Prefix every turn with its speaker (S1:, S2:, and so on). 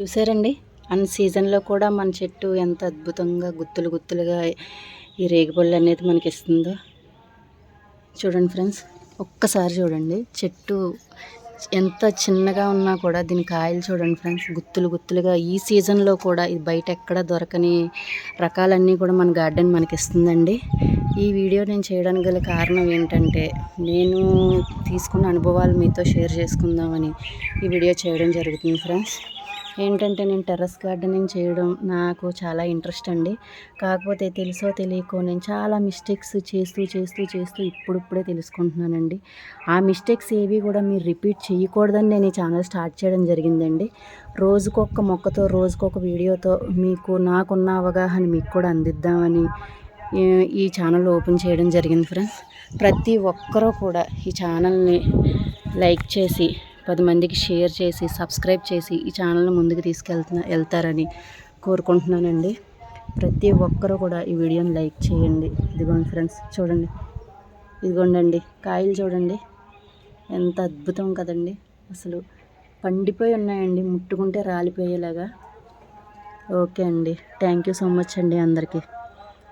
S1: చూసారండి? అన్ సీజన్లో కూడా మన చెట్టు ఎంత అద్భుతంగా గుత్తులు గుత్తులుగా ఈ రేగిపళ్ళు అనేది మనకి ఇస్తుందో. చూడండి ఫ్రెండ్స్ ఒక్కసారి చూడండి. చెట్టు ఎంత చిన్నగా ఉన్నా కూడా దీని కాయలు చూడండి ఫ్రెండ్స్ గుత్తులు గుత్తులుగా ఈ సీజన్లో కూడా ఇది బయట ఎక్కడ దొరకని రకాలన్నీ కూడా మన గార్డెన్ మనకి ఇస్తుందండి. ఈ వీడియో నేను చేయడానికి గల కారణం ఏంటంటే నేను తీసుకున్న అనుభవాలు మీతో షేర్ చేసుకుందామని ఈ వీడియో చేయడం జరుగుతుంది ఫ్రెండ్స్. ఏంటంటే నేను టెర్రస్ గార్డెనింగ్ చేయడం నాకు చాలా ఇంట్రెస్ట్ అండి. కాకపోతే తెలుసో తెలియకో నేను చాలా మిస్టేక్స్ చేస్తూ చేస్తూ చేస్తూ ఇప్పుడిప్పుడే తెలుసుకుంటున్నానండి. ఆ మిస్టేక్స్ ఏవి కూడా మీరు రిపీట్ చేయకూడదని నేను ఈ ఛానల్ స్టార్ట్ చేయడం జరిగిందండి. రోజుకొక మొక్కతో రోజుకొక వీడియోతో మీకు నాకున్న అవగాహన మీకు కూడా అందిద్దామని ఈ ఛానల్ ఓపెన్ చేయడం జరిగింది ఫ్రెండ్స్. ప్రతి ఒక్కరూ కూడా ఈ ఛానల్ని లైక్ చేసి పది మందికి షేర్ చేసి సబ్స్క్రైబ్ చేసి ఈ ఛానల్ని ముందుకు తీసుకెళ్తున్నా వెళ్తారని కోరుకుంటున్నానండి. ప్రతి ఒక్కరూ కూడా ఈ వీడియోని లైక్ చేయండి. ఇదిగోండి ఫ్రెండ్స్ చూడండి. ఇదిగోండి కాయలు చూడండి. ఎంత అద్భుతం కదండి. అసలు పండిపోయి ఉన్నాయండి ముట్టుకుంటే రాలిపోయేలాగా. ఓకే అండి. థ్యాంక్ యూ సో మచ్ అండి అందరికీ.